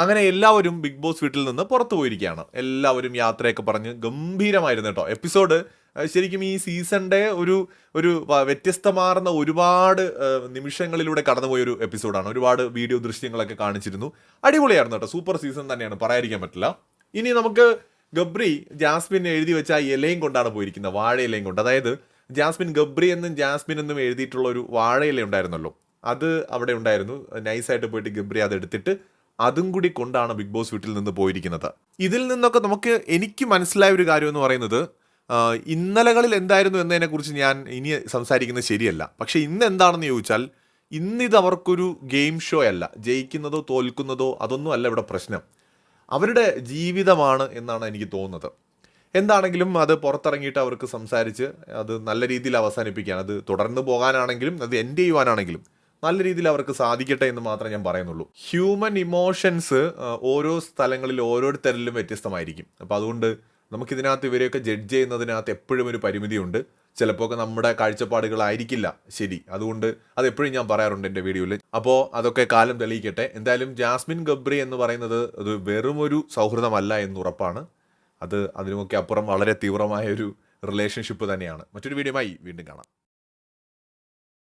അങ്ങനെ എല്ലാവരും big boss വീട്ടിൽ നിന്ന് പുറത്തു പോയിരിക്കുകയാണ്. എല്ലാവരും യാത്രയൊക്കെ പറഞ്ഞ് ഗംഭീരമായിരുന്നു കേട്ടോ. എപ്പിസോഡ് ശരിക്കും ഈ സീസണിന്റെ ഒരു ഒരു വ്യത്യസ്തമാർന്ന ഒരുപാട് നിമിഷങ്ങളിലൂടെ കടന്നുപോയ ഒരു എപ്പിസോഡാണ്. ഒരുപാട് വീഡിയോ ദൃശ്യങ്ങളൊക്കെ കാണിച്ചിരുന്നു. അടിപൊളിയായിരുന്നു കേട്ടോ. സൂപ്പർ സീസൺ തന്നെയാണ്. പറയാതിരിക്കാൻ പറ്റില്ല. ഇനി നമുക്ക് ഗബ്രി ജാസ്മിൻ എഴുതി വെച്ച ആ ഇലയും കൊണ്ടാണ് പോയിരിക്കുന്നത്. വാഴ ഇലയും കൊണ്ട്. അതായത് ജാസ്മിൻ ഗബ്രി എന്നും ജാസ്മിൻ എന്നും എഴുതിയിട്ടുള്ള ഒരു വാഴ ഇല ഉണ്ടായിരുന്നല്ലോ. അത് അവിടെ ഉണ്ടായിരുന്നു. നൈസായിട്ട് പോയിട്ട് ഗബ്രി അത് എടുത്തിട്ട് അതും കൂടി കൊണ്ടാണ് ബിഗ് ബോസ് വീട്ടിൽ നിന്ന് പോയിരിക്കുന്നത്. ഇതിൽ നിന്നൊക്കെ നമുക്ക് എനിക്ക് മനസ്സിലായ ഒരു കാര്യം എന്ന് പറയുന്നത് ഇന്നലകളിൽ എന്തായിരുന്നു എന്നതിനെക്കുറിച്ച് ഞാൻ ഇനി സംസാരിക്കുന്നത് ശരിയല്ല. പക്ഷേ ഇന്ന് എന്താണെന്ന് ചോദിച്ചാൽ ഇന്നിത് അവർക്കൊരു ഗെയിം ഷോ അല്ല. ജയിക്കുന്നതോ തോൽക്കുന്നതോ അതൊന്നും അല്ല ഇവിടെ പ്രശ്നം. അവരുടെ ജീവിതമാണ് എന്നാണ് എനിക്ക് തോന്നുന്നത്. എന്താണെങ്കിലും അത് പുറത്തിറങ്ങിയിട്ട് അവർക്ക് സംസാരിച്ച് അത് നല്ല രീതിയിൽ അവസാനിപ്പിക്കാൻ അത് തുടർന്ന് പോകാനാണെങ്കിലും അത് എൻഡ് ചെയ്യുവാനാണെങ്കിലും നല്ല രീതിയിൽ അവർക്ക് സാധിക്കട്ടെ എന്ന് മാത്രമേ ഞാൻ പറയുന്നുള്ളൂ. ഹ്യൂമൻ ഇമോഷൻസ് ഓരോ സ്ഥലങ്ങളിൽ ഓരോരുത്തരിലും വ്യത്യസ്തമായിരിക്കും. അപ്പോൾ അതുകൊണ്ട് നമുക്കിതിനകത്ത് ഇവരെയൊക്കെ ജഡ്ജ് ചെയ്യുന്നതിനകത്ത് എപ്പോഴും ഒരു പരിമിതിയുണ്ട്. ചിലപ്പോൾ ഒക്കെ നമ്മുടെ കാഴ്ചപ്പാടുകളായിരിക്കില്ല. ശരി. അതുകൊണ്ട് അത് എപ്പോഴും ഞാൻ പറയാറുണ്ട് എന്റെ വീഡിയോയിൽ. അപ്പോൾ അതൊക്കെ കാലം തെളിയിക്കട്ടെ. എന്തായാലും ജാസ്മിൻ ഗബ്രി എന്ന് പറയുന്നത് അത് വെറുമൊരു സൗഹൃദമല്ല എന്ന് ഉറപ്പാണ്. അത് അതിനുമൊക്കെ അപ്പുറം വളരെ തീവ്രമായ ഒരു റിലേഷൻഷിപ്പ് തന്നെയാണ്. മറ്റൊരു വീഡിയോയുമായി വീണ്ടും കാണാം.